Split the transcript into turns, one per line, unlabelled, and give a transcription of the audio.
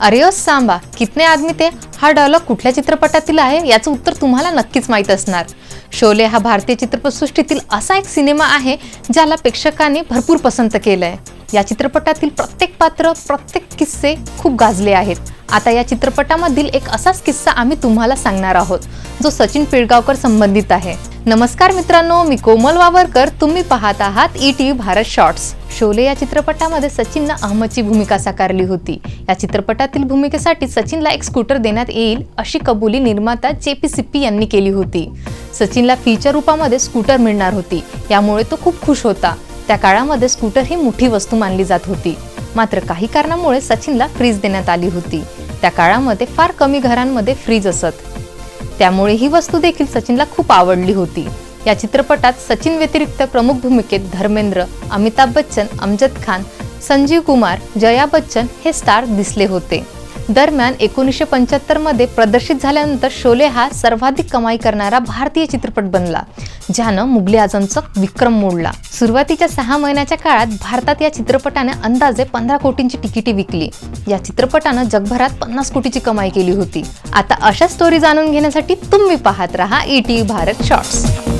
अरे ओ सांबा कितने आदमी ते हा डायलॉग कुठल्या चित्रपटातील आहे? याचं उत्तर तुम्हाला नक्कीच माहीत असणार. शोले हा भारतीय चित्रपटसृष्टीतील असा एक सिनेमा आहे ज्याला प्रेक्षकांनी भरपूर पसंत केलंय. या चित्रपटातील प्रत्येक पात्र प्रत्येक किस्से खूप गाजले आहेत. आता या चित्रपटामधील एक असाच किस्सा आम्ही तुम्हाला सांगणार आहोत जो सचिन पिळगावकर संबंधित आहे. नमस्कार मित्रांनो मी कोमल वावरकर. तुम्ही पाहत आहात E T V Bharat shorts Sholay या चित्रपटामध्ये सचिननं अहमदची भूमिका साकारली होती. या चित्रपटातील भूमिकेसाठी सचिनला एक स्कूटर देण्यात येईल अशी कबुली निर्माता जे पी सिप्पी यांनी केली होती. सचिनला फीच्या रूपामध्ये स्कूटर मिळणार होती. यामुळे तो खूप खुश होता. त्या काळामध्ये स्कूटर ही मोठी वस्तू मानली जात होती. मात्र काही कारणामुळे सचिनला फ्रीज देण्यात आली होती. त्या काळामध्ये फार कमी घरांमध्ये फ्रीज असत. त्यामुळे ही वस्तू देखील सचिनला खूप आवडली होती. या चित्रपटात सचिन व्यतिरिक्त प्रमुख भूमिकेत धर्मेंद्र अमिताभ बच्चन अमजद खान संजीव कुमार जया बच्चन हे स्टार दिसले होते. दरम्यान एकोणीसशे पंच्याहत्तरमध्ये प्रदर्शित झाल्यानंतर शोले हा सर्वाधिक कमाई करणारा भारतीय चित्रपट बनला ज्यानं मुघली आझमचा विक्रम मोडला. सुरुवातीच्या सहा महिन्याच्या काळात भारतात या चित्रपटाने अंदाजे पंधरा कोटींची तिकिटे विकली. या चित्रपटानं जगभरात पन्नास कोटीची कमाई केली होती. आता अशा स्टोरी जाणून घेण्यासाठी तुम्ही पाहत रहा ई टी भारत शॉर्ट्स